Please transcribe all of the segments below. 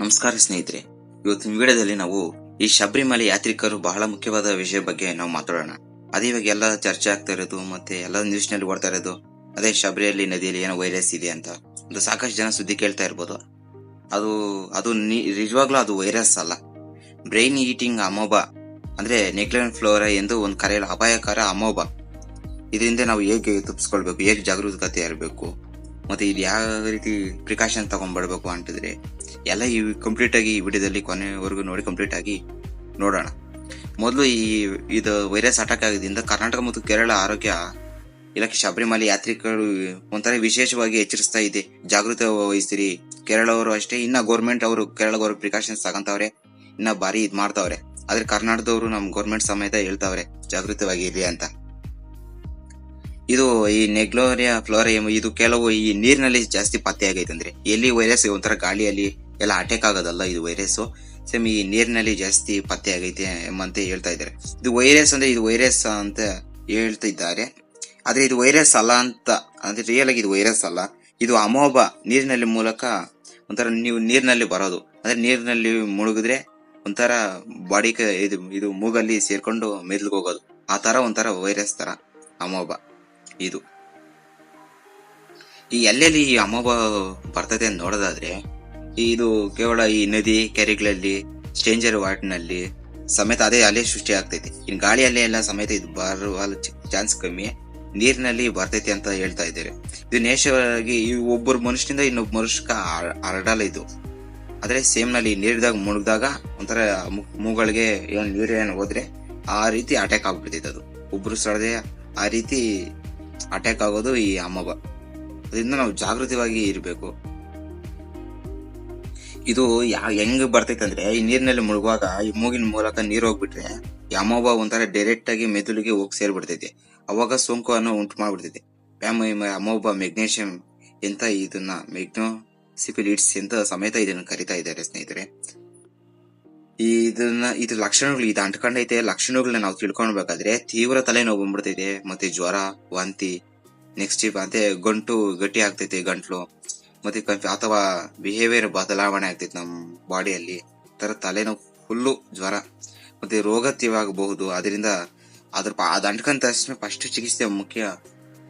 ನಮಸ್ಕಾರ ಸ್ನೇಹಿತರೆ. ಇವತ್ತಿನ ವಿಡಿಯೋದಲ್ಲಿ ನಾವು ಈ ಶಬರಿಮಲೆ ಯಾತ್ರಿಕರು ಬಹಳ ಮುಖ್ಯವಾದ ವಿಷಯ ಬಗ್ಗೆ ನಾವು ಮಾತಾಡೋಣ. ಅದೇ ಇವಾಗ ಎಲ್ಲ ಚರ್ಚೆ ಆಗ್ತಾ ಇರೋದು, ಮತ್ತೆ ಎಲ್ಲ ನ್ಯೂಸ್ನಲ್ಲಿ ಓಡ್ತಾ ಇರೋದು, ಅದೇ ಶಬರಿಯಲ್ಲಿ ನದಿಯಲ್ಲಿ ಏನೋ ವೈರಸ್ ಇದೆ ಅಂತ. ಅದು ಸಾಕಷ್ಟು ಜನ ಸುದ್ದಿ ಕೇಳ್ತಾ ಇರ್ಬೋದು. ಅದು ಅದು ನಿಜವಾಗ್ಲೂ ಅದು ವೈರಸ್ ಅಲ್ಲ. ಬ್ರೈನ್ ಈಟಿಂಗ್ ಅಮೋಬ, ಅಂದ್ರೆ ನೆಗ್ಲೆನ್ ಫ್ಲೋರಾ ಎಂದು ಒಂದು ಕರೆಯಲು ಅಪಾಯಕಾರ ಅಮೋಬ. ಇದರಿಂದ ನಾವು ಹೇಗೆ ತಪ್ಪಿಸ್ಕೊಳ್ಬೇಕು ಹೇಗೆ ಜಾಗರೂಕತೆ ಇರಬೇಕು ಮತ್ತೆ ಇದು ಯಾವ ರೀತಿ ಪ್ರಿಕಾಷನ್ ತಗೊಂಡ್ಬರ್ಬೇಕು ಅಂತಿದ್ರೆ, ಎಲ್ಲ ಈ ಕಂಪ್ಲೀಟ್ ಆಗಿ ಈ ವಿಡಿಯೋದಲ್ಲಿ ಕೊನೆವರೆಗೂ ನೋಡಿ ಕಂಪ್ಲೀಟ್ ಆಗಿ ನೋಡೋಣ. ಮೊದಲು ಈ ಇದು ವೈರಸ್ ಅಟ್ಯಾಕ್ ಆಗಿದ್ದರಿಂದ ಕರ್ನಾಟಕ ಮತ್ತು ಕೇರಳ ಆರೋಗ್ಯ ಇಲಾಖೆ ಶಬರಿಮಲೆ ಯಾತ್ರಿಕರು ಒಂಥರ ವಿಶೇಷವಾಗಿ ಎಚ್ಚರಿಸ್ತಾ ಇದೆ. ಜಾಗೃತಿ ವಹಿಸ್ತೀರಿ. ಕೇರಳವರು ಅಷ್ಟೇ, ಇನ್ನ ಗೌರ್ಮೆಂಟ್ ಅವರು ಕೇರಳ ಅವರು ಪ್ರಿಕಾಷನ್ಸ್ ತಗೊಂತವ್ರೆ, ಇನ್ನ ಬಾರಿ ಇದು ಮಾಡ್ತಾವ್ರೆ. ಆದ್ರೆ ಕರ್ನಾಟಕದವರು ನಮ್ ಗೌರ್ಮೆಂಟ್ ಸಮೇತ ಹೇಳ್ತಾವ್ರೆ ಜಾಗೃತವಾಗಿ ಇರ್ಲಿ ಅಂತ. ಇದು ಈ ನೆಗ್ಲೋರಿಯಾ ಫ್ಲೋರಿಯಂ ಇದು ಕೆಲವು ಈ ನೀರಿನಲ್ಲಿ ಜಾಸ್ತಿ ಪತ್ತೆ ಆಗೈತೆ ಅಂದ್ರೆ ಎಲ್ಲಿ ವೈರಸ್ ಒಂಥರ ಗಾಳಿಯಲ್ಲಿ ಎಲ್ಲ ಅಟ್ಯಾಕ್ ಆಗೋದಲ್ಲ ಇದು ವೈರಸ್ ಸೇಮ್ ಈ ನೀರಿನಲ್ಲಿ ಜಾಸ್ತಿ ಪತ್ತೆ ಆಗೈತೆ ಎಂಬಂತೆ ಹೇಳ್ತಾ ಇದ್ದಾರೆ. ಇದು ವೈರಸ್ ಅಂದ್ರೆ ಇದು ವೈರಸ್ ಅಂತ ಹೇಳ್ತಾ ಇದ್ದಾರೆ. ಆದ್ರೆ ಇದು ವೈರಸ್ ಅಲ್ಲ ಅಂತ, ಅಂದ್ರೆ ರಿಯಲ್ ಆಗಿ ಇದು ವೈರಸ್ ಅಲ್ಲ. ಇದು ಅಮೋಬ ನೀರಿನಲ್ಲಿ ಮೂಲಕ ಒಂಥರ ನೀವು ನೀರಿನಲ್ಲಿ ಬರೋದು. ಅಂದ್ರೆ ನೀರಿನಲ್ಲಿ ಮುಳುಗಿದ್ರೆ ಒಂಥರ ಬಾಡಿ ಇದು ಇದು ಮೂಗಲ್ಲಿ ಸೇರ್ಕೊಂಡು ಮೆದ್ಲಿಗೆ ಹೋಗೋದು. ಆ ತರ ಒಂಥರ ವೈರಸ್ ತರ ಅಮೋಬ ಇದು. ಈ ಎಲ್ಲೆಲ್ಲಿ ಈ ಅಮೋಬ ಬರ್ತದೆ ಅಂತ ನೋಡೋದಾದ್ರೆ, ಇದು ಕೇವಲ ಈ ನದಿ ಕೆರೆಗಳಲ್ಲಿ ಸ್ಟೇಂಜರ್ ವಾಟ್ನಲ್ಲಿ ಸಮೇತ ಅದೇ ಅಲೆ ಸೃಷ್ಟಿ ಆಗ್ತೈತಿ. ಇನ್ ಅಲೆ ಎಲ್ಲ ಸಮೇತ ಇದು ಬರುವ ಚಾನ್ಸ್ ಕಮ್ಮಿ. ನೀರಿನಲ್ಲಿ ಬರ್ತೈತಿ ಅಂತ ಹೇಳ್ತಾ ಇದ್ದಾರೆ. ಇದು ನೇಷವಾಗಿ ಈ ಒಬ್ಬರು ಮನುಷ್ಯನಿಂದ ಇನ್ನೊಬ್ಬ ಮನುಷ್ಯಕ್ಕೆ ಹರಡಲ್ಲ ಇದು. ಆದ್ರೆ ಸೇಮ್ನಲ್ಲಿ ನೀರಿದಾಗ ಮುಳುಗ್ದಾಗ ಒಂಥರ ಮೂಗಳಿಗೆ ಏನು ನೀರು ಏನು ಹೋದ್ರೆ ಆ ರೀತಿ ಅಟ್ಯಾಕ್ ಆಗ್ಬಿಡ್ತೈತೆ ಅದು. ಒಬ್ರು ಸಡದೆ ಆ ರೀತಿ ಅಟ್ಯಾಕ್ ಆಗೋದು ಈ ಅಮ್ಮಬ ಅದರಿಂದ ನಾವು ಜಾಗೃತವಾಗಿ ಇರಬೇಕು. ಇದು ಯಾ, ಹೆಂಗ್ ಬರ್ತೈತೆ ಅಂದ್ರೆ, ಈ ನೀರಿನಲ್ಲಿ ಮುಳುಗುವಾಗ ಈ ಮೂಗಿನ ಮೂಲಕ ನೀರು ಹೋಗ್ಬಿಟ್ರೆ, ಈ ಒಂಥರ ಡೈರೆಕ್ಟ್ ಆಗಿ ಮೆದುಳಿಗೆ ಹೋಗಿ ಸೇರ್ಬಿಡ್ತೈತೆ. ಅವಾಗ ಸೋಂಕು ಅನ್ನೋ ಉಂಟು ಮಾಡ್ಬಿಡ್ತೈತೆ. ಅಮೋಬ ಮೆಗ್ನೇಷಿಯಂ ಎಂತ ಇದನ್ನ, ಮೆಗ್ನೋ ಸಿಪಿಲಿಟ್ಸ್ ಎಂತ ಸಮೇತ ಇದನ್ನು ಕರಿತಾ ಇದ್ದಾರೆ ಸ್ನೇಹಿತರೆ. ಇದನ್ನ ಇದ್ರ ಲಕ್ಷಣಗಳು ಇದು ಅಂಟ್ಕೊಂಡೈತೆ ಲಕ್ಷಣಗಳನ್ನ ನಾವು ತಿಳ್ಕೊಳ್ಬೇಕಾದ್ರೆ ತೀವ್ರ ತಲೆನೋವು ಬಂದ್ಬಿಡ್ತೈತೆ, ಮತ್ತೆ ಜ್ವರ, ವಾಂತಿ ನೆಕ್ಸ್ಟ್ ಮತ್ತೆ ಗಂಟು ಗಟ್ಟಿ ಆಗ್ತೈತೆ, ಗಂಟ್ಲು, ಮತ್ತೆ ಅಥವಾ ಬಿಹೇವಿಯರ್ ಬದಲಾವಣೆ ಆಗ್ತೈತೆ ನಮ್ಮ ಬಾಡಿಯಲ್ಲಿ. ತರ ತಲೆನೋವು ಫುಲ್ಲು ಜ್ವರ, ಮತ್ತೆ ರೋಗ ತೀವ್ರವಾಗಬಹುದು. ಅದರಿಂದ ಅದ್ರ ಅದ್ ಅಂಟ್ಕೊಂಡ ತಕ್ಷಣ ಫಸ್ಟ್ ಚಿಕಿತ್ಸೆ ಮುಖ್ಯ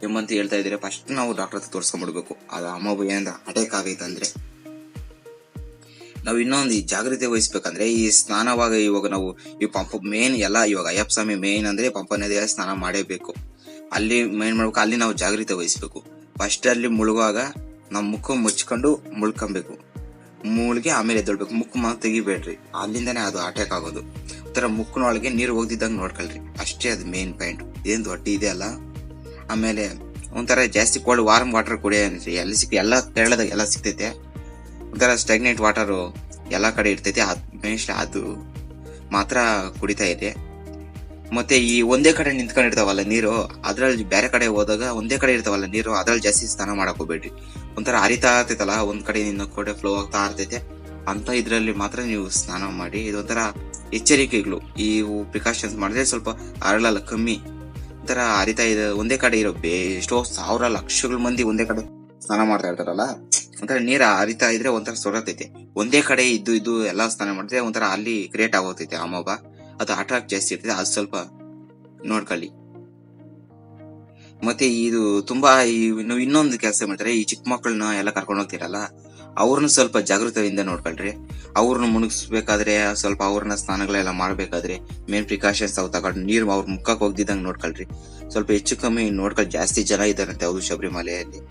ಎಂಬಂತ ಹೇಳ್ತಾ ಇದ್ರೆ ಫಸ್ಟ್ ನಾವು ಡಾಕ್ಟರ್ ಹತ್ರ ತೋರಿಸ್ಕೊಂಡ್ಬಿಡ್ಬೇಕು. ಅದು ಅಮ್ಮ ಏನಂದ್ರೆ ಅಟ್ಯಾಕ್ ಆಗೈತೆ ಅಂದ್ರೆ. ನಾವು ಇನ್ನೊಂದು ಈ ಜಾಗೃತಿ ವಹಿಸ್ಬೇಕಂದ್ರೆ ಈ ಸ್ನಾನವಾಗ ಇವಾಗ ನಾವು ಈ ಪಂಪ ಮೇನ್ ಎಲ್ಲ ಇವಾಗ ಅಯ್ಯಪ್ಪ ಸ್ವಾಮಿ ಮೇನ್ ಅಂದ್ರೆ ಪಂಪ ನದಿಯ ಸ್ನಾನ ಮಾಡೇಬೇಕು. ಅಲ್ಲಿ ಮೇನ್ ಮಾಡ್ಬೇಕು, ಅಲ್ಲಿ ನಾವು ಜಾಗೃತಿ ವಹಿಸ್ಬೇಕು. ಫಸ್ಟ್ ಅಲ್ಲಿ ಮುಳುಗುವಾಗ ನಾವು ಮುಖ ಮುಚ್ಕೊಂಡು ಮುಳ್ಕೊಬೇಕು. ಮುಳುಗಿ ಆಮೇಲೆ ಎದ್ದೊಳ್ಬೇಕು. ಮುಖ ಮಾತ್ರ ತೆಗಿಬೇಡ್ರಿ. ಅಲ್ಲಿಂದಾನೆ ಅದು ಅಟ್ಯಾಕ್ ಆಗೋದು. ಒಂಥರ ಮುಖನೊಳಗೆ ನೀರು ಹೋಗ್ದಿದ್ದಂಗೆ ನೋಡ್ಕೊಳ್ರಿ. ಅಷ್ಟೇ ಅದು ಮೇನ್ ಪಾಯಿಂಟ್ ಏನ್ ದೊಡ್ಡ ಇದೆ ಅಲ್ಲ? ಆಮೇಲೆ ಒಂಥರ ಜಾಸ್ತಿ ಕೋಲ್ಡ್ ವಾರ್ಮ್ ವಾಟರ್ ಕುಡಿಯೋನ್ರಿ ಎಲ್ಲಿ ಸಿಕ್, ಎಲ್ಲ ಕೇರಳದಾಗ ಎಲ್ಲ ಸಿಗ್ತೈತೆ. ಒಂಥರ ಸ್ಟೆಗ್ನೆಂಟ್ ವಾಟರು ಎಲ್ಲ ಕಡೆ ಇರ್ತೈತೆ. ಅದು ಅದು ಮಾತ್ರ ಕುಡಿತಾ ಇದೆ. ಮತ್ತೆ ಈ ಒಂದೇ ಕಡೆ ನಿಂತ್ಕೊಂಡಿರ್ತಾವಲ್ಲ ನೀರು, ಅದ್ರಲ್ಲಿ ಬೇರೆ ಕಡೆ ಹೋದಾಗ ಒಂದೇ ಕಡೆ ಇರ್ತಾವಲ್ಲ ನೀರು, ಅದ್ರಲ್ಲಿ ಜಾಸ್ತಿ ಸ್ನಾನ ಮಾಡಕ್ ಹೋಗ್ಬೇಡ್ರಿ. ಒಂಥರ ಹರಿತಾ ಇರ್ತೈತಲ್ಲ, ಒಂದ್ ಕಡೆ ನಿನ್ನ ಕಡೆ ಫ್ಲೋ ಆಗ್ತಾ ಇರ್ತೈತೆ. ಅಂತ ಇದ್ರಲ್ಲಿ ಮಾತ್ರ ನೀವು ಸ್ನಾನ ಮಾಡಿ ಇದೊಂಥರ ಎಚ್ಚರಿಕೆಗಳು. ಈ ಪ್ರಿಕಾಷನ್ಸ್ ಮಾಡಿದ್ರೆ ಸ್ವಲ್ಪ ಅರಳಲ್ಲ, ಕಮ್ಮಿ. ಒಂಥರ ಹರಿತಾ ಇದೆ, ಒಂದೇ ಕಡೆ ಇರೋ ಬೇ ಎಷ್ಟೋ ಸಾವಿರ ಲಕ್ಷಗಳ ಮಂದಿ ಒಂದೇ ಕಡೆ ಸ್ನಾನ ಮಾಡ್ತಾ ಇರ್ತಾರಲ್ಲ. ಒಂಥರ ನೀರ ಹರಿತಾ ಇದ್ರೆ ಒಂಥರ ಸೊರತೈತೆ. ಒಂದೇ ಕಡೆ ಇದ್ದು ಇದ್ದು ಎಲ್ಲಾ ಸ್ನಾನ ಮಾಡಿದ್ರೆ ಒಂಥರ ಅಲ್ಲಿ ಕ್ರಿಯೇಟ್ ಆಗೋತೈತೆ ಅಮೋಬ ಅದು ಅಟ್ರಾಕ್ಟ್ ಜಾಸ್ತಿ ಇರ್ತದೆ ಅದು ಸ್ವಲ್ಪ ನೋಡ್ಕೊಳ್ಳಿ. ಮತ್ತೆ ಇದು ತುಂಬಾ ಇನ್ನೊಂದು ಕೆಲಸ ಮಾಡ್ತಾರೆ, ಈ ಚಿಕ್ಕ ಮಕ್ಕಳನ್ನ ಎಲ್ಲ ಕರ್ಕೊಂಡು ಹೋಗ್ತಿರಲ್ಲ, ಅವ್ರನ್ನ ಸ್ವಲ್ಪ ಜಾಗೃತದಿಂದ ನೋಡ್ಕೊಳ್ರಿ. ಅವ್ರನ್ನ ಮುಣಗಿಸ್ಬೇಕಾದ್ರೆ, ಸ್ವಲ್ಪ ಅವ್ರನ್ನ ಸ್ನಾನಗಳೆಲ್ಲ ಮಾಡ್ಬೇಕಾದ್ರೆ ಮೇನ್ ಪ್ರಿಕಾಷನ್ಸ್ ಅವ್ ತಗೊಂಡು ನೀರು ಅವ್ರ ಮುಖಕ್ಕೆ ಹೋಗ್ದಿದ್ದಂಗೆ ನೋಡ್ಕೊಳ್ರಿ. ಸ್ವಲ್ಪ ಹೆಚ್ಚು ಕಮ್ಮಿ ನೋಡ್ಕೊಳ್ಳಿ ಜಾಸ್ತಿ ಜನ ಇದ್ದಾರಂತೆ ಅವರು ಶಬರಿಮಲೆಯಲ್ಲಿ.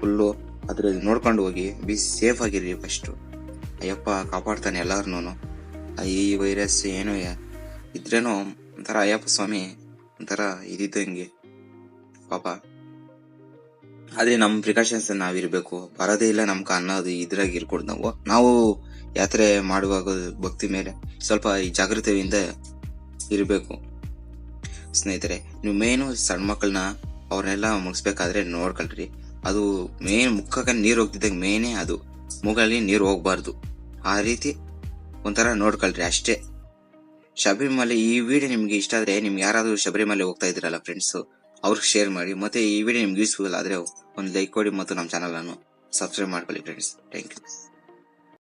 ಫುಲ್ಲು ಅದ್ರ ನೋಡ್ಕೊಂಡು ಹೋಗಿ ಬಿ ಸೇಫ್ ಆಗಿರಿ ಫಸ್ಟ್ ಅಯ್ಯಪ್ಪ, ಕಾಪಾಡ್ತಾನೆ ಎಲ್ಲಾರನು ಈ ವೈರಸ್ ಏನು ಇದ್ರೇನು ಒಂಥರ ಅಯ್ಯಪ್ಪ ಸ್ವಾಮಿ ಒಂಥರ ಇದಿದ್ದಂಗೆ. ಪಾಪ. ಆದ್ರೆ ನಮ್ ಪ್ರಿಕಾಷನ್ಸ್ ನಾವಿರ್ಬೇಕು. ಬರೋದೇ ಇಲ್ಲ ನಮ್ಗೆ ಅನ್ನೋದು ಇದ್ರಾಗ ಇರ್ಕೊಡ್ದು ನಾವು. ನಾವು ಯಾತ್ರೆ ಮಾಡುವಾಗ ಭಕ್ತಿ ಮೇಲೆ ಸ್ವಲ್ಪ ಈ ಜಾಗೃತೆಯಿಂದ ಇರಬೇಕು. ಸ್ನೇಹಿತರೆ, ನೀವು ಮೇನು ಸಣ್ಣ ಮಕ್ಕಳನ್ನ ಅವ್ರನ್ನೆಲ್ಲ ಮುಗಿಸ್ಬೇಕಾದ್ರೆ ನೋಡ್ಕೊಳ್ರಿ. ಅದು ಮೇನ್ ಮುಖಕ್ಕೆ ನೀರು ಹೋಗ್ತಿದ್ದಾಗ ಮೇನೇ ಅದು. ಮೂಗಲ್ಲಿ ನೀರು ಹೋಗ್ಬಾರ್ದು. ಆ ರೀತಿ ಒಂಥರ ನೋಡ್ಕೊಳ್ರಿ ಅಷ್ಟೇ. ಶಬರಿಮಲೆ ಈ ವಿಡಿಯೋ ನಿಮ್ಗೆ ಇಷ್ಟ ಆದ್ರೆ ನಿಮ್ಗೆ ಯಾರಾದರೂ ಶಬರಿಮಲೆ ಹೋಗ್ತಾ ಇದ್ದೀರಲ್ಲ ಫ್ರೆಂಡ್ಸ್ ಅವ್ರಿಗೆ ಶೇರ್ ಮಾಡಿ. ಮತ್ತೆ ಈ ವಿಡಿಯೋ ನಿಮ್ಗೆ ಯೂಸ್ಫುಲ್ ಆದ್ರೆ ಒಂದು ಲೈಕ್ ಕೊಡಿ ಮತ್ತು ನಮ್ಮ ಚಾನಲನ್ನು ಸಬ್ಸ್ಕ್ರೈಬ್ ಮಾಡ್ಕೊಳ್ಳಿ ಫ್ರೆಂಡ್ಸ್ ಥ್ಯಾಂಕ್ ಯು